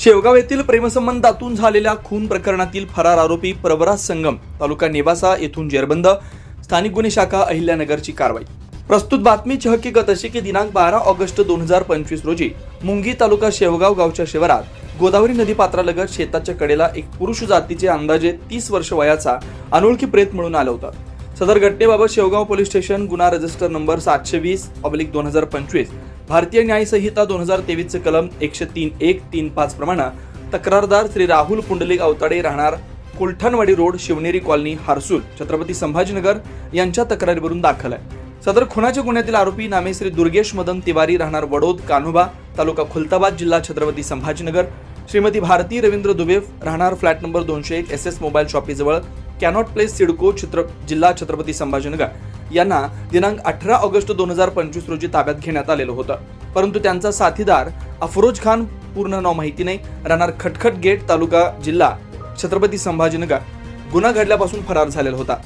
शेवगाव येथील प्रेमसंबंधातून झालेल्या खून प्रकरणातील फरार आरोपी प्रवराज संगम तालुका नेवासा येथून जेरबंद. स्थानिक गुन्हे शाखा अहिल्यानगरची कारवाई. प्रस्तुत बातमीची हकीकत अशी की दिनांक बारा ऑगस्ट दोन हजार पंचवीस रोजी मुंगी तालुका शेवगाव गावच्या शिवारात गोदावरी नदी पात्रालगत शेताच्या कडेला एक पुरुष जातीचे अंदाजे तीस वर्ष वयाचा अनोळखी प्रेत म्हणून आलं होतं. सदर घटनेबाबत शेवगाव पोलीस स्टेशन गुन्हा रजिस्टर नंबर सातशे वीस ऑब्लिक दोन हजार पंचवीस भारतीय न्यायसंहिता दोन हजार तेवीसचे कलम एकशे तीन एक तीन पाच प्रमाणे तक्रारदार श्री राहुल पुंडलिक अवताडे राहणार कुलठाणवाडी रोड शिवनेरी कॉलनी हारसूल छत्रपती संभाजीनगर यांच्या तक्रारीवरून दाखल आहे. सदर खुनाच्या गुन्ह्यातील आरोपी नामे श्री दुर्गेश मदन तिवारी राहणार वडोद कान्होबा तालुका खुलताबाद जिल्हा छत्रपती संभाजीनगर. श्रीमती भारती रवींद्र दुबे राहणार फ्लॅट नंबर दोनशे एक एस एस मोबाईल शॉपीजवळ कॅनॉट प्लेस सिडको चित्र जिल्हा छत्रपती संभाजीनगर. यांना दिनांक अठरा ऑगस्ट दोन हजार पंचवीस रोजी ताब्यात घेण्यात आलेलं होतं. परंतु त्यांचा साथीदार अफरोज खान पूर्ण नाव माहिती नाही. राहणार खटखट गेट तालुका जिल्हा छत्रपती संभाजीनगर. गुन्हा घडल्यापासून फरार झालेला होता.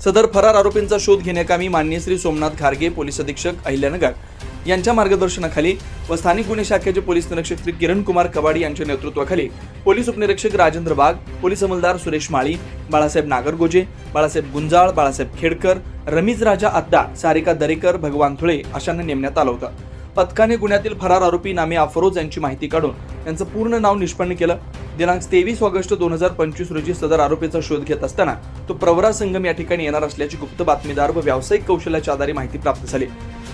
सदर फरार आरोपींचा शोध घेण्याकामी माननीय श्री सोमनाथ खारगे पोलीस अधीक्षक अहिल्यानगर यांच्या मार्गदर्शनाखाली व स्थानिक गुन्हे शाखेचे पोलीस निरीक्षक श्री किरण कुमार कबाडी यांच्या नेतृत्वाखाली पोलीस उपनिरीक्षक राजेंद्र बाग पोलीस अंमलदार सुरेश माळी बाळासाहेब नागरगोजे बाळासाहेब गुंजाळ बाळासाहेब खेडकर रमीज राजा अद्दा सारिका दरेकर भगवान थुळे अशांना नेमण्यात आलं होतं. पथकाने गुन्ह्यातील फरार आरोपी नामे अफरोज यांची माहिती काढून त्यांचं पूर्ण नाव निष्पन्न केलं. दिनांक तेवीस ऑगस्ट दोन हजार पंचवीस रोजी सदर आरोपीचा शोध घेत असताना तो प्रवरा संगम या ठिकाणी येणार असल्याची गुप्त बातमीदार व व्यावसायिक कौशल्याच्या आधारे माहिती प्राप्त झाली.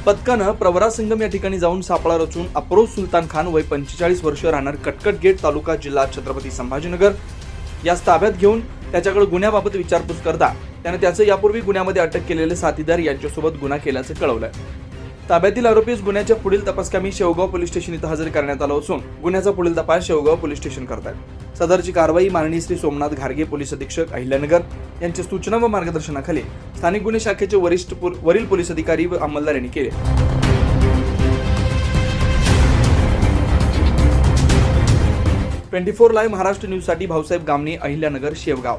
पथकानं प्रवरा संगम या ठिकाणी जाऊन सापळा रचून अफरोज सुलतान खान वय पंचेचाळीस वर्ष राहणार कटकट गेट तालुका जिल्हा छत्रपती संभाजीनगर. यास ताब्यात घेऊन त्याच्याकडे गुन्ह्याबाबत विचारपूस करता त्याने त्याचं यापूर्वी गुन्ह्यामध्ये अटक केलेले साथीदार यांच्यासोबत गुन्हा केल्याचं कळवलंय. ताब्यातील आरोपीस गुन्ह्याच्या पुढील तपासकामी शेवगाव पोलीस स्टेशन इथं हजर करण्यात आलं असून गुन्ह्याचा पुढील तपास शेवगाव पोलीस स्टेशन करतात सदरची कारवाई माननीय श्री सोमनाथ घारगे पोलीस अधीक्षक अहिल्यानगर यांच्या सूचना व मार्गदर्शनाखाली स्थानिक गुन्हे शाखेचे वरिष्ठ वरील पोलीस अधिकारी व अंमलदार यांनी केले. ट्वेंटी फोर लाईव्ह महाराष्ट्र न्यूजसाठी भाऊसाहेब गामणे अहिल्यानगर शेवगाव.